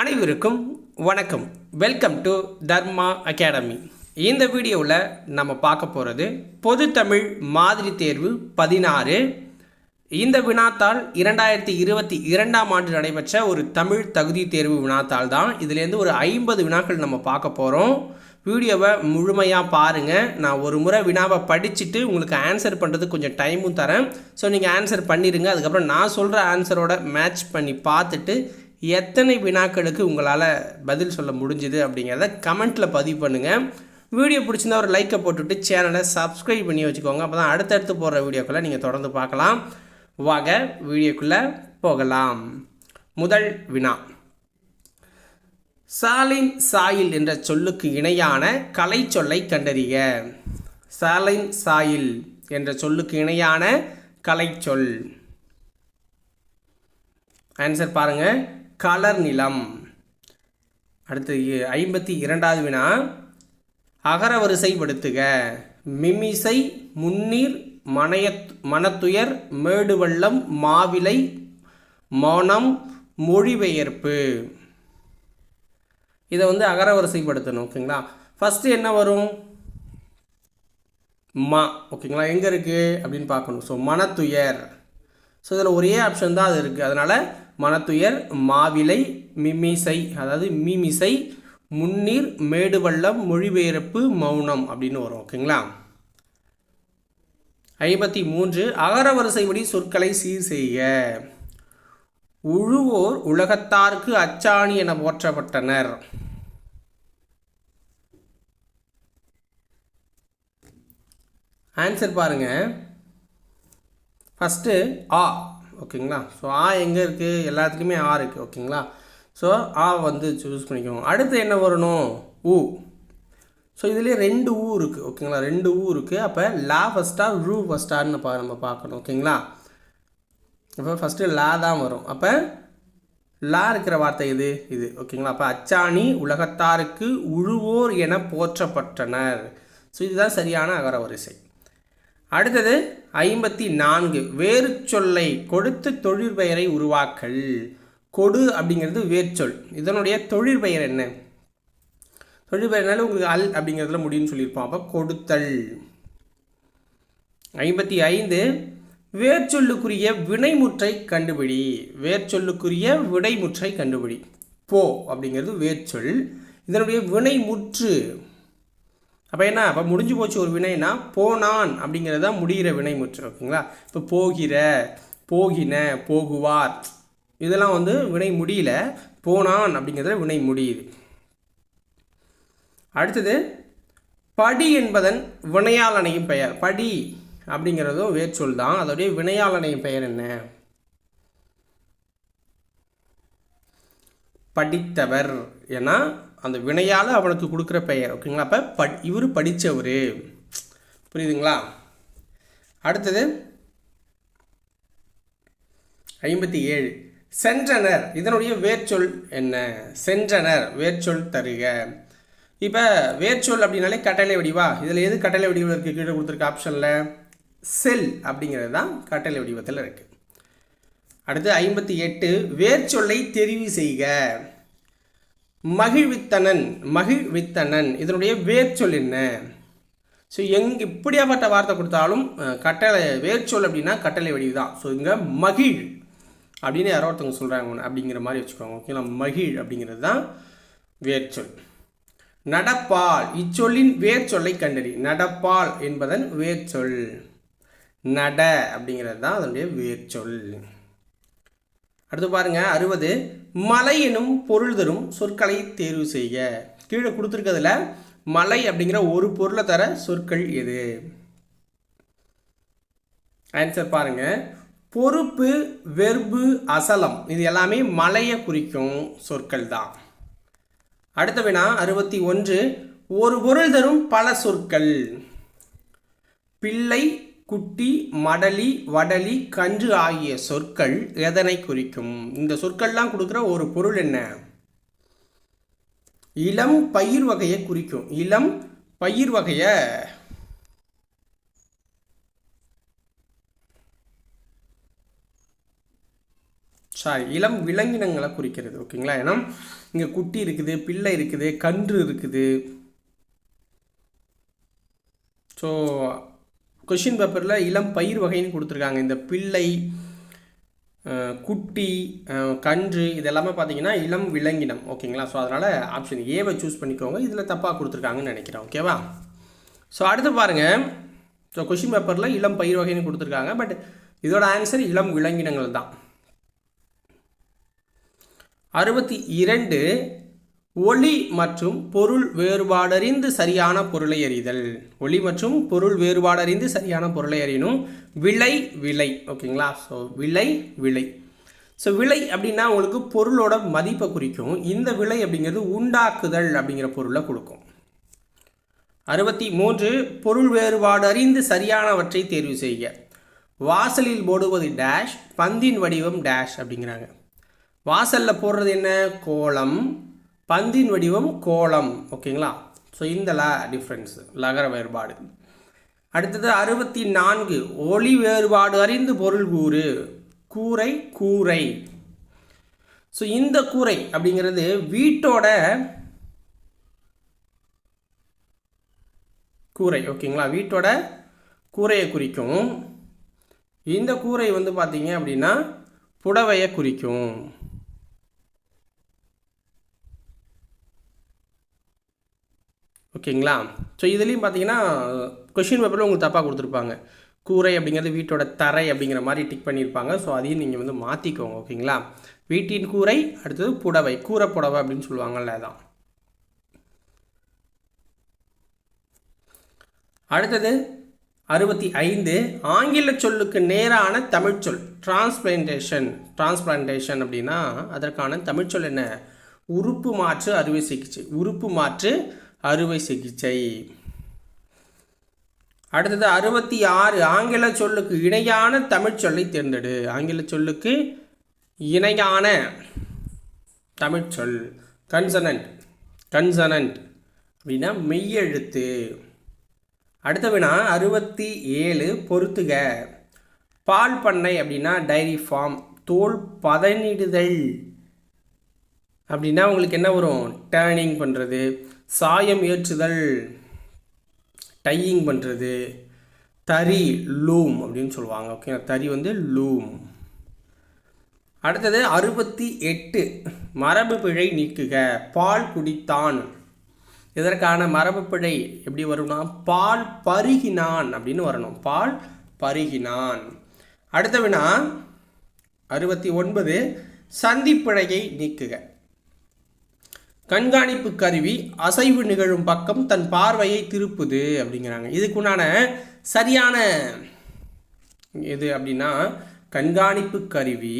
அனைவருக்கும் வணக்கம். Welcome to Dharma academy இந்த வீடியோவில் நம்ம பார்க்க போகிறது பொதுத்தமிழ் மாதிரி தேர்வு பதினாறு. இந்த வினாத்தாள் இரண்டாயிரத்தி இருபத்தி இரண்டாம் ஆண்டு நடைபெற்ற ஒரு தமிழ் தகுதி தேர்வு வினாத்தாள் தான். இதுலேருந்து ஒரு ஐம்பது வினாக்கள் நம்ம பார்க்க போகிறோம் வீடியோவை முழுமையாக பாருங்கள் நான் ஒரு முறை வினாவை படிச்சுட்டு உங்களுக்கு ஆன்சர் பண்ணுறதுக்கு கொஞ்சம் டைமும் தரேன். ஸோ நீங்கள் ஆன்சர் பண்ணிடுங்க அதுக்கப்புறம் நான் சொல்கிற ஆன்சரோட மேட்ச் பண்ணி பார்த்துட்டு எத்தனை வினாக்களுக்கு உங்களால் பதில் சொல்ல முடிஞ்சுது அப்படிங்கிறத கமெண்ட்டில் பதிவு பண்ணுங்கள் வீடியோ பிடிச்சிருந்தா ஒரு லைக்கை போட்டுவிட்டு சேனலை சப்ஸ்கிரைப் பண்ணி வச்சுக்கோங்க. அப்போ தான் அடுத்தடுத்து போடுற வீடியோக்களை நீங்கள் தொடர்ந்து பார்க்கலாம். வாங்க வீடியோக்குள்ளே போகலாம். முதல் வினா. சாலின் சாயில் என்ற சொல்லுக்கு இணையான கலை சொல்லை கண்டறிக. சாலின் சாயில் என்ற சொல்லுக்கு இணையான கலை சொல். ஆன்சர் பாருங்கள் கலர் நிலம். அடுத்து ஐம்பத்தி இரண்டாவது வினா. அகர வரிசைப்படுத்துக மிமிசை முன்னீர் மனைய மனத்துயர் மேடுவள்ளம் மாவிலை மௌனம் மொழிபெயர்ப்பு. இதை வந்து அகர வரிசைப்படுத்தணும் ஓகேங்களா? ஃபஸ்ட்டு என்ன வரும்? மா ஓகேங்களா? எங்கே இருக்குது அப்படின்னு பார்க்கணும். ஸோ மனத்துயர் ஸோ இதில் ஒரே ஆப்ஷன் தான் அது இருக்குது அதனால் மனத்துயர் மாவிலை மிமிசை அதாவது மிமிசை முன்னீர் மேடுவள்ளம் மொழிபெயர்ப்பு மௌனம் அப்படின்னு வரும் ஓகேங்களா? ஐம்பத்தி மூன்று அகர வரிசைப்படி சொற்களை சீர் செய்ய உழுவோர் உலகத்தார்க்கு அச்சாணி என போற்றப்பட்டனர். ஆன்சர் பாருங்க. ஃபஸ்ட்டு ஆ. ஓகேங்களா? ஸோ ஆ எங்கே இருக்குது எல்லாத்துலேயுமே ஆ இருக்குது ஓகேங்களா? ஸோ ஆ வந்து சூஸ் பண்ணிக்கோங்க. அடுத்து என்ன வரணும்? ஊ. ஸோ இதுலேயே ரெண்டு ஊ இருக்குது ஓகேங்களா? ரெண்டு ஊ இருக்குது அப்போ லா ஃபஸ்ட்டா ரூ ஃபஸ்ட்டான்னு பா நம்ம பார்க்கணும். ஓகேங்களா? இப்போ ஃபஸ்ட்டு லா தான் வரும். அப்போ லா இருக்கிற வார்த்தை இது இது. ஓகேங்களா? அப்போ அச்சாணி உலகத்தாருக்கு உழுவோர் என போற்றப்பட்டனர். ஸோ இதுதான் சரியான அகர வரிசை அடுத்தது ஐம்பத்தி நான்கு வேறு சொல்லை கொடுத்து தொழிற்பெயரை உருவாக்கல். கொடு அப்படிங்கிறது வேர்ச்சொல் இதனுடைய தொழிற்பெயர் என்ன? தொழிற்பெயர்னால உங்களுக்கு அல் அப்படிங்கிறதுல முடியும்னு சொல்லியிருப்போம். அப்போ கொடுத்தல். ஐம்பத்தி ஐந்து வேர்ச்சொல்லுக்குரிய வினைமுற்றை கண்டுபிடி. வேர்ச்சொல்லுக்குரிய விடைமுற்றை கண்டுபிடி. போ அப்படிங்கிறது வேர்ச்சொல் இதனுடைய வினைமுற்று. அப்போ என்ன? அப்போ முடிஞ்சு போச்சு ஒரு வினைனா போனான் அப்படிங்கிறது தான் முடிகிற வினைமுற்று ஓகேங்களா? இப்போ போகிற போகின போகுவார். இதெல்லாம் வந்து வினை முடியல. போனான் அப்படிங்கிறதுல வினை முடியுது. அடுத்தது படி என்பதன் வினையாளனையும் பெயர். படி அப்படிங்கிறதும் வேர்ச்சொல் தான். அதோடைய வினையாளனையும் பெயர் என்ன? படித்தவர். ஏன்னா அந்த வினையால் அவனுக்கு கொடுக்குற பெயர். ஓகேங்களா அப்போ ப இவர் படித்தவர் புரியுதுங்களா? அடுத்தது ஐம்பத்தி ஏழு. சென்றனர். இதனுடைய வேர்ச்சொல் என்ன? சென்றனர். வேர்ச்சொல் தருக. இப்போ வேர்ச்சொல் அப்படின்னாலே கட்டளை வடிவா? இதில் எது கட்டளை வடிவில் இருக்குது கீழே கொடுத்துருக்க ஆப்ஷனில் செல் அப்படிங்கிறது தான் கட்டளை வடிவத்தில் இருக்குது அடுத்து ஐம்பத்தி எட்டு. வேர்ச்சொல்லை தெரிவு செய்க. மகிழ்வித்தனன் மகிழ்வித்தனன். இதனுடைய வேர்ச்சொல் என்ன? ஸோ எங் இப்படியாப்பட்ட வார்த்தை கொடுத்தாலும் கட்டளை வேர்ச்சொல் அப்படின்னா கட்டளை வடிவு தான். ஸோ இங்கே மகிழ் அப்படின்னு யாரோ ஒருத்தவங்க சொல்கிறாங்க அப்படிங்கிற மாதிரி வச்சுக்கோங்க. ஓகேங்களா மகிழ் அப்படிங்கிறது தான் வேர்ச்சொல். நடப்பால் இச்சொல்லின் வேர்ச்சொல்லை கண்டறி. நடப்பால் என்பதன் வேர்ச்சொல். நட அப்படிங்கிறது தான் அதனுடைய வேர்ச்சொல். அடுத்து பாருங்க அறுபது. மலை எனும் பொருள் தரும் சொற்களை தேர்வு செய்க. கீழே கொடுத்துருக்கிறதுல மலை அப்படிங்கிற ஒரு பொருளை தர சொற்கள் எது? ஆன்சர் பாருங்க. பொறுப்பு வெர்பு அசலம் இது எல்லாமே மலையை குறிக்கும் சொற்கள் தான். அடுத்த வினா அறுபத்தி ஒன்று. ஒரு பொருள் தரும் பல சொற்கள். பிள்ளை குட்டி மடலி வடலி கன்று ஆகிய சொற்கள் எதனை குறிக்கும்? இந்த சொற்கள்லாம் கொடுக்குற ஒரு பொருள் என்ன? இளம் பயிர் வகையை குறிக்கும். இளம் பயிர் வகையை சாரி இளம் விலங்கினங்களை குறிக்கிறது. ஓகேங்களா? ஏன்னா இங்கே குட்டி இருக்குது பிள்ளை இருக்குது கன்று இருக்குது. ஸோ கொஷின் பேப்பரில் இளம் பயிர் வகைன்னு கொடுத்துருக்காங்க. இந்த பிள்ளை குட்டி கன்று இதெல்லாமே பார்த்தீங்கன்னா இளம் விலங்கினம். ஓகேங்களா? ஸோ அதனால் ஆப்ஷன் ஏவை சூஸ் பண்ணிக்கோங்க. இதில் தப்பாக கொடுத்துருக்காங்கன்னு நினைக்கிறேன். ஓகேவா ஸோ அடுத்து பாருங்கள் ஸோ கொஷின் பேப்பரில் இளம் பயிர் வகைன்னு கொடுத்துருக்காங்க. பட் இதோட ஆன்சர் இளம் விலங்கினங்கள் தான். அறுபத்தி இரண்டு ஒளி மற்றும் பொருள் வேறுபாடறிந்து சரியான பொருளை அறிதல். ஒளி மற்றும் பொருள் வேறுபாடறிந்து சரியான பொருளை அறியணும். விலை விலை ஓகேங்களா? ஸோ விலை விலை ஸோ விலை அப்படின்னா உங்களுக்கு பொருளோட மதிப்பை குறிக்கும். இந்த விலை அப்படிங்கிறது உண்டாக்குதல் அப்படிங்கிற பொருளை கொடுக்கும். அறுபத்தி மூன்று பொருள் வேறுபாடு அறிந்து சரியானவற்றை தேர்வு செய்க. வாசலில் போடுவது டேஷ் பந்தின் வடிவம் டேஷ் அப்படிங்கிறாங்க. வாசலில் போடுறது என்ன? கோலம். பந்தின் வடிவம் கோலம் ஓகேங்களா? ஸோ இந்த ல டிஃப்ரென்ஸ் லகர வேறுபாடு. அடுத்தது அறுபத்தி நான்கு ஒளி வேறுபாடு அறிந்து பொருள் கூறு. கூரை கூரை. ஸோ இந்த கூரை அப்படிங்கிறது வீட்டோட கூரை. ஓகேங்களா? வீட்டோட கூரையை குறிக்கும். இந்த கூரை வந்து பார்த்தீங்க அப்படின்னா புடவையை குறிக்கும். ஓகேங்களா? ஸோ இதுலேயும் பார்த்தீங்கன்னா கொஷின் பேப்பரில் உங்களுக்கு தப்பாக கொடுத்துருப்பாங்க. கூரை அப்படிங்கிறது வீட்டோட தரை அப்படிங்கிற மாதிரி டிக் பண்ணியிருப்பாங்க ஸோ அதையும் நீங்கள் வந்து மாற்றிக்கோங்க ஓகேங்களா? வீட்டின் கூரை அடுத்தது புடவை கூரை புடவை அப்படின்னு சொல்லுவாங்கல்ல அதான். அடுத்தது அறுபத்தி ஐந்து ஆங்கில சொல்லுக்கு நேரான தமிழ்ச்சொல் டிரான்ஸ்பிளான்டேஷன் டிரான்ஸ்பிளான்டேஷன் அப்படின்னா அதற்கான தமிழ்ச்சொல் என்ன? உறுப்பு மாற்று அறுவை சிகிச்சை. உறுப்பு மாற்று அறுவை சிகிச்சை. அடுத்தது அறுபத்தி ஆறு ஆங்கில சொல்லுக்கு இணையான தமிழ்ச்சொல்லை தேர்ந்தெடு. ஆங்கில சொல்லுக்கு இணையான தமிழ்ச்சொல் கன்சனன்ட் கன்சனன்ட் அப்படின்னா மெய்யெழுத்து. அடுத்த வினா அறுபத்தி ஏழு பொறுத்துக. பால் பண்ணை அப்படின்னா டைரி ஃபார்ம் தோல் பதனிடுதல் அப்படின்னா உங்களுக்கு என்ன வரும்? டேர்னிங் பண்ணுறது சாயம் ஏற்றுதல் டையிங் பண்ணுறது தறி லூம் அப்படின்னு சொல்லுவாங்க. ஓகே தறி வந்து லூம். அடுத்தது அறுபத்தி எட்டு மரபு பிழை நீக்குக பால் குடித்தான். இதற்கான மரபு பிழை எப்படி வரும்னா பால் பருகினான் அப்படின்னு வரணும். பால் பருகினான். அடுத்த வினா அறுபத்தி ஒன்பது சந்திப்பிழையை நீக்குக. கண்காணிப்பு கருவி அசைவு நிகழும் பக்கம் தன் பார்வையை திருப்புது அப்படிங்கிறாங்க. இதுக்குண்டான சரியான எது அப்படின்னா கண்காணிப்பு கருவி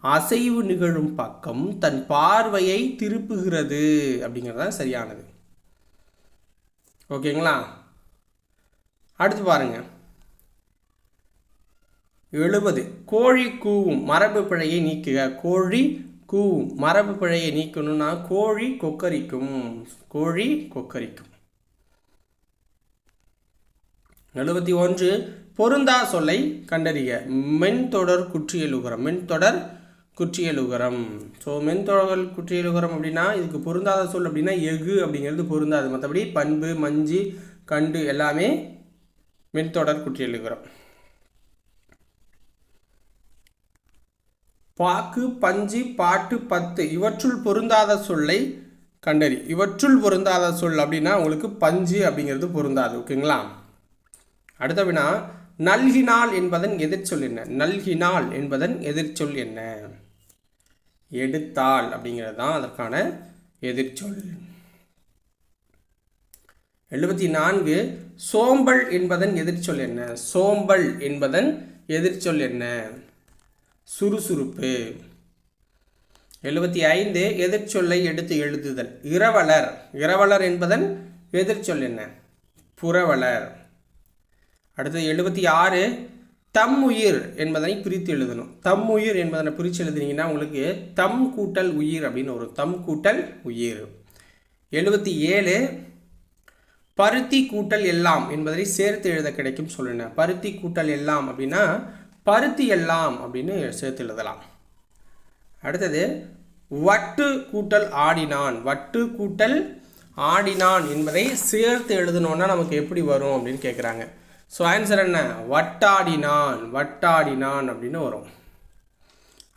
அசைவு நிகழும் பக்கம் தன் பார்வையை திருப்புகிறது அப்படிங்கிறது தான் சரியானது. ஓகேங்களா? அடுத்து பாருங்க. எழுபது. கோழி கூவும் மரபு பிழையை நீக்குக. கோழி கூ மரபு பிழையை நீக்கணும்னா கோழி கொக்கரிக்கும். கோழி கொக்கரிக்கும். எழுபத்தி ஒன்று பொருந்தா சொல்லை கண்டறிக. மென்தொடர் குற்றியலுகரம். மென்தொடர் குற்றியலுகரம். ஸோ மென்தொடர் குற்றியலுகரம் அப்படின்னா இதுக்கு பொருந்தாத சொல் அப்படின்னா எஃகு அப்படிங்கிறது பொருந்தாது. மற்றபடி பண்பு மஞ்சு கண்டு எல்லாமே மென்தொடர் குற்றியலுகரம். பாக்கு பஞ்சு பாட்டு பத்து. இவற்றுள் பொருந்தாத சொல்லை கண்டறி. இவற்றுள் பொருந்தாத சொல் அப்படின்னா உங்களுக்கு பஞ்சு அப்படிங்கிறது பொருந்தாது. ஓகேங்களா? அடுத்த வினா நல்கினால் என்பதன் எதிர்ச்சொல் என்ன? நல்கினால் என்பதன் எதிர்ச்சொல் என்ன? எடுத்தால் அப்படிங்கிறது தான் அதற்கான எதிர்ச்சொல். எழுபத்தி நான்கு சோம்பல் என்பதன் எதிர்ச்சொல் என்ன? சோம்பல் என்பதன் எதிர்ச்சொல் என்ன? சுறுசுறுப்பு. எழுபத்தி ஐந்து எதிர்ச்சொல்லை எடுத்து எழுதுதல். இரவலர். இரவலர் என்பதன் எதிர்ச்சொல் என்ன? புறவலர். அடுத்தது எழுபத்தி ஆறு தம் உயிர் என்பதனை பிரித்து எழுதணும். தம் உயிர் என்பதனை பிரித்து எழுதுனீங்கன்னா உங்களுக்கு தம் கூட்டல் உயிர் அப்படின்னு வரும். தம் கூட்டல் உயிர். எழுபத்தி ஏழு பருத்தி கூட்டல் எல்லாம் என்பதை சேர்த்து எழுத கிடைக்கும் சொல்லுங்க. பருத்தி கூட்டல் எல்லாம் அப்படின்னா பருத்தி எல்லாம் அப்படின்னு சேர்த்து எழுதலாம். அடுத்தது வட்டு கூட்டல் ஆடினான். வட்டு கூட்டல் ஆடினான் என்பதை சேர்த்து எழுதணுன்னா நமக்கு எப்படி வரும் அப்படின்னு கேட்குறாங்க ஸோ ஆன்சர் என்ன? வட்டாடினான் வட்டாடினான் அப்படின்னு வரும்.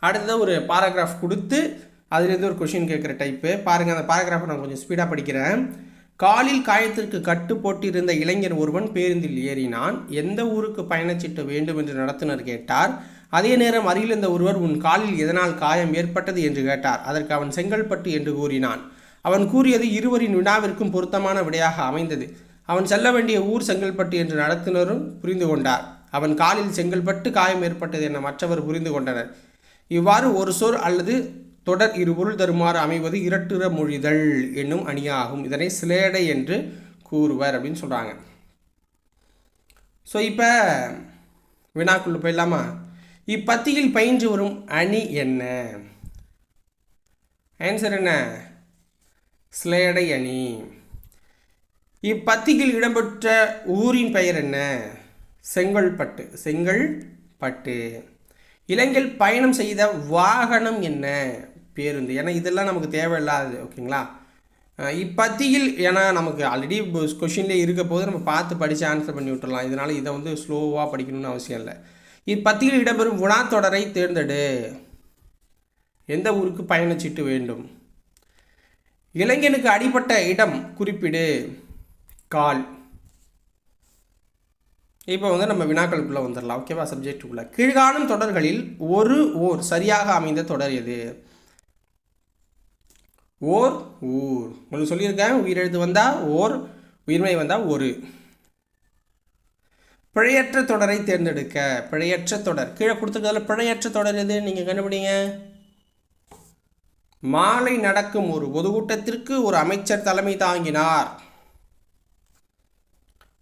அடுத்தது ஒரு பாராகிராஃப் கொடுத்து அதுலேருந்து ஒரு கொஷின் கேட்குற டைப்பு பாருங்கள் அந்த பாராகிராஃபை நான் கொஞ்சம் ஸ்பீடாக படிக்கிறேன். காலில் காயத்திற்கு கட்டு போட்டிருந்த இளைஞர் ஒருவன் பேருந்தில் ஏறினான். எந்த ஊருக்கு பயணச்சீட்டு வேண்டும் என்று நடத்துனர் கேட்டார். அதே நேரம் அருகில் இருந்த ஒருவர் உன் காலில் எதனால் காயம் ஏற்பட்டது? என்று கேட்டார். அதற்கு அவன் செங்கல்பட்டு என்று கூறினான். அவன் கூறியது இருவரின் வினாவிற்கும் பொருத்தமான விடையாக அமைந்தது. அவன் செல்ல வேண்டிய ஊர் செங்கல்பட்டு என்று நடத்துனரும் புரிந்து கொண்டார். அவன் காலில் செங்கல்பட்டு காயம் ஏற்பட்டது என மற்றவர் புரிந்து கொண்டனர். இவ்வாறு ஒரு சொல் அல்லது தொடர் இருபொருள் தருமாறு அமைவது இரட்டுற மொழிதல் என்னும் அணியாகும். இதனை சிலேடை என்று கூறுவர் அப்படின்னு சொல்கிறாங்க ஸோ இப்போ வினாக்குள்ள போயிடலாமா? இப்பத்தியில் பயின்று வரும் அணி என்ன? ஆன்சர் என்ன? ஸ்லேடை அணி. இப்பத்தியில் இடம்பெற்ற ஊரின் பெயர் என்ன? செங்கல்பட்டு. செங்கல்பட்டு. இளைஞர் பயணம் செய்த வாகனம் என்ன? பேருந்து. ஏன்னா இதெல்லாம் நமக்கு தேவையில்லாதது ஓகேங்களா? இப்பத்தியில் ஏன்னா நமக்கு ஆல்ரெடி கொஷின்லேயே இருக்க போது நம்ம பார்த்து படித்து ஆன்சர் பண்ணி விட்டுடலாம் இதனால் இதை வந்து ஸ்லோவாக படிக்கணும்னு அவசியம் இல்லை. இப்பத்தியில் இடம்பெறும் வினாத்தொடரை தேர்ந்தெடு. எந்த ஊருக்கு பயணச்சீட்டு வேண்டும்? இளைஞனுக்கு அடிப்பட்ட இடம் குறிப்பிடு. கால். இப்போ வந்து நம்ம வினாக்களுக்குள்ளே வந்துடலாம் ஓகேவா? சப்ஜெக்டுக்குள்ளே கீழ்காணும் தொடர்களில் ஒரு ஓர் சரியாக அமைந்த தொடர் எது? ஓர் ஊர். உங்களுக்கு சொல்லியிருக்கேன் உயிரெழுத்து வந்தால் ஓர் உயிர்மை வந்தால் ஒரு. பிழையற்ற தொடரை தேர்ந்தெடுக்க பிழையற்ற தொடர். கீழே கொடுத்துருக்கல பிழையற்ற தொடர் எது? நீங்கள் கண்டுபிடிங்க. மாலை நடக்கும் ஒரு பொதுக்கூட்டத்திற்கு ஒரு அமைச்சர் தலைமை தாங்கினார்.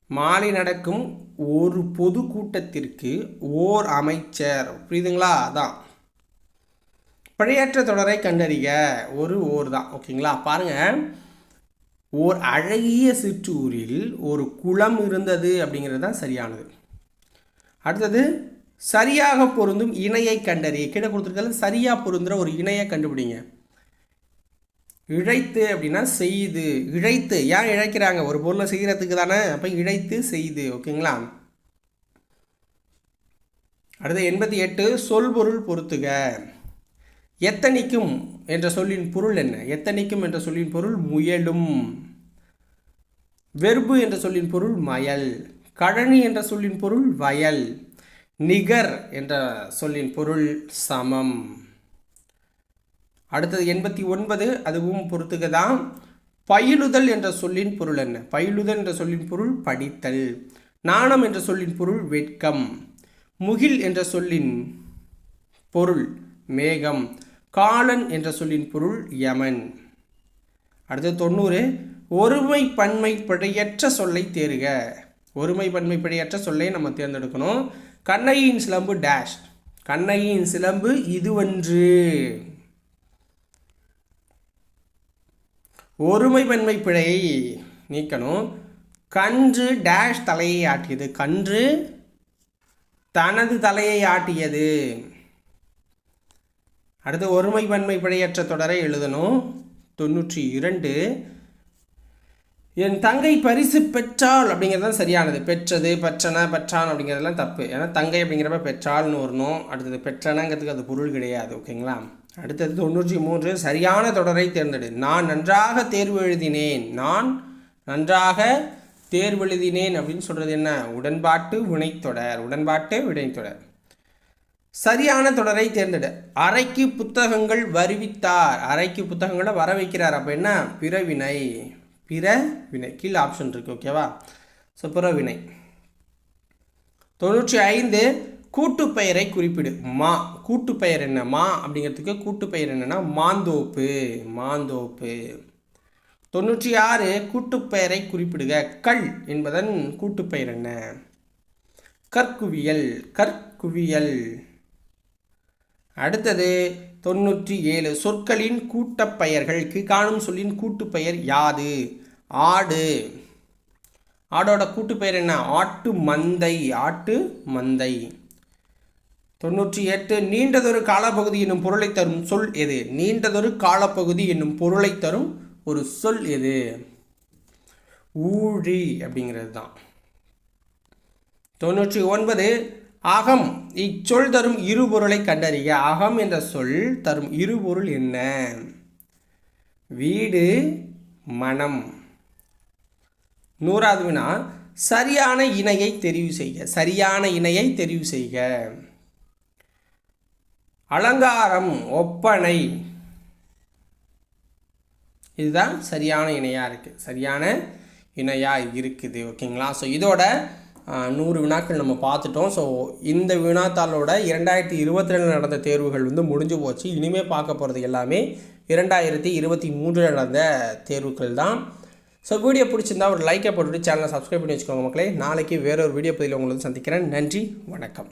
மாலை நடக்கும் ஒரு பொதுக்கூட்டத்திற்கு ஓர் அமைச்சர். புரியுதுங்களா? அதான். பிழையற்ற தொடரை கண்டறிய ஒரு ஓர் தான். ஓகேங்களா? பாருங்கள் ஓர் அழகிய சிற்றூரில் ஒரு குளம் இருந்தது அப்படிங்கிறது தான் சரியானது. அடுத்தது சரியாக பொருந்தும் இணையை கண்டறிய கீழே கொடுத்துருக்கல சரியாக பொருந்துகிற ஒரு இணையை கண்டுபிடிங்க. இழைத்து அப்படின்னா செய்து. இழைத்து. ஏன் இழைக்கிறாங்க? ஒரு பொருளை செய்கிறதுக்கு தானே. அப்போ இழைத்து செய்து. ஓகேங்களா? அடுத்து எண்பத்தி எட்டு சொல் பொருள் பொறுத்துக எத்தனைக்கும் என்ற சொல்லின் பொருள் என்ன? எத்தனைக்கும் என்ற சொல்லின் பொருள் முயலும். வெறுப்பு என்ற சொல்லின் பொருள் மயல். கழனி என்ற சொல்லின் பொருள் வயல். நிகர் என்ற சொல்லின் பொருள் சமம். அடுத்தது எண்பத்தி ஒன்பது அதுவும் பொறுத்துக்க தான் பயிலுதல் என்ற சொல்லின் பொருள் என்ன? பயிலுதல் என்ற சொல்லின் பொருள் படித்தல். நாணம் என்ற சொல்லின் பொருள் வெட்கம். முகில் என்ற சொல்லின் பொருள் மேகம். காலன் என்ற சொல்லின் பொருள் யமன். அடுத்து தொண்ணூறு ஒருமை பன்மை பிழையற்ற சொல்லை தேர்க. ஒருமை பன்மை பிழையற்ற சொல்லை நம்ம தேர்ந்தெடுக்கணும். கண்ணையின் சிலம்பு டேஷ் கண்ணையின் சிலம்பு இதுவன்று. ஒருமை பன்மை பிழையை நீக்கணும். கன்று டேஷ் தலையை ஆட்டியது. கன்று தனது தலையை ஆட்டியது. அடுத்து ஒருமை பன்மை பிழையற்ற தொடரை எழுதணும். தொண்ணூற்றி இரண்டு என் தங்கை பரிசு பெற்றாள் அப்படிங்கிறது தான் சரியானது. பெற்றது பெற்றன பெற்றான் அப்படிங்கிறதுலாம் தப்பு. ஏன்னா தங்கை அப்படிங்கிறப்ப பெற்றாள்னு வரணும். அடுத்தது பெற்றனங்கிறதுக்கு அது பொருள் கிடையாது ஓகேங்களா? அடுத்தது தொண்ணூற்றி மூன்று சரியான தொடரை தேர்ந்தெடு. நான் நன்றாக தேர்வு எழுதினேன். நான் நன்றாக தேர்வு எழுதினேன் அப்படின்னு சொல்கிறது என்ன? உடன்பாட்டு வினைத்தொடர். உடன்பாட்டு வினைத்தொடர். சரியான தொடரை தேர்ந்தெடு. அறைக்கு புத்தகங்கள் வருவித்தார். அறைக்கு புத்தகங்களை வர வைக்கிறார். அப்போ என்ன? பிறவினை. பிற வினை கீழே ஆப்ஷன் இருக்குது ஓகேவா ஸோ பிறவினை. தொண்ணூற்றி ஐந்து கூட்டுப்பெயரை குறிப்பிடு. மா. கூட்டுப்பெயர் என்ன? மா அப்படிங்கிறதுக்கு கூட்டுப்பெயர் என்னென்னா மாந்தோப்பு. மாந்தோப்பு. தொண்ணூற்றி ஆறு கூட்டுப்பெயரை குறிப்பிடுக. கல் என்பதன் கூட்டுப்பெயர் என்ன? கற்குவியல். கற்குவியல். அடுத்தது தொண்ணூற்றி ஏழு சொற்களின் கூட்டப்பெயர்கள் காணும் சொல்லின் கூட்டுப்பெயர் யாது? ஆடு. ஆடோட கூட்டுப்பெயர் என்ன? ஆட்டு மந்தை. ஆட்டு மந்தை. தொண்ணூற்றி எட்டு நீண்டதொரு காலப்பகுதி என்னும் பொருளை தரும் சொல் எது? நீண்டதொரு காலப்பகுதி என்னும் பொருளை தரும் ஒரு சொல் எது? ஊழி அப்படிங்கிறது தான் தொண்ணூற்றி ஒன்பது. அகம் இச்சொல் தரும் இருபொருளை கண்டறிய அகம் என்ற சொல் தரும் இருபொருள் என்ன? வீடு மனம். நூறாவது வினா சரியான இணையை தெரிவு செய்க. சரியான இணையை தெரிவு செய்க. அலங்காரம் ஒப்பனை. இதுதான் சரியான இணையாக இருக்குது சரியான இணையாக இருக்குது. ஓகேங்களா? ஸோ இதோட நூறு வினாக்கள் நம்ம பார்த்துட்டோம். ஸோ இந்த வினாத்தாளோட இரண்டாயிரத்தி இருபத்தி ரெண்டில் நடந்த தேர்வுகள் வந்து முடிஞ்சு போச்சு. இனிமேல் பார்க்க போகிறது எல்லாமே இரண்டாயிரத்தி இருபத்தி மூன்றில் நடந்த தேர்வுகள் தான். ஸோ வீடியோ பிடிச்சிருந்தா ஒரு லைக்கை போட்டுட்டு சேனலை சப்ஸ்கிரைப் பண்ணி வச்சுக்கோங்க மக்களே. நாளைக்கு வேற ஒரு வீடியோ பதிவில் உங்களை சந்திக்கிறேன். நன்றி வணக்கம்.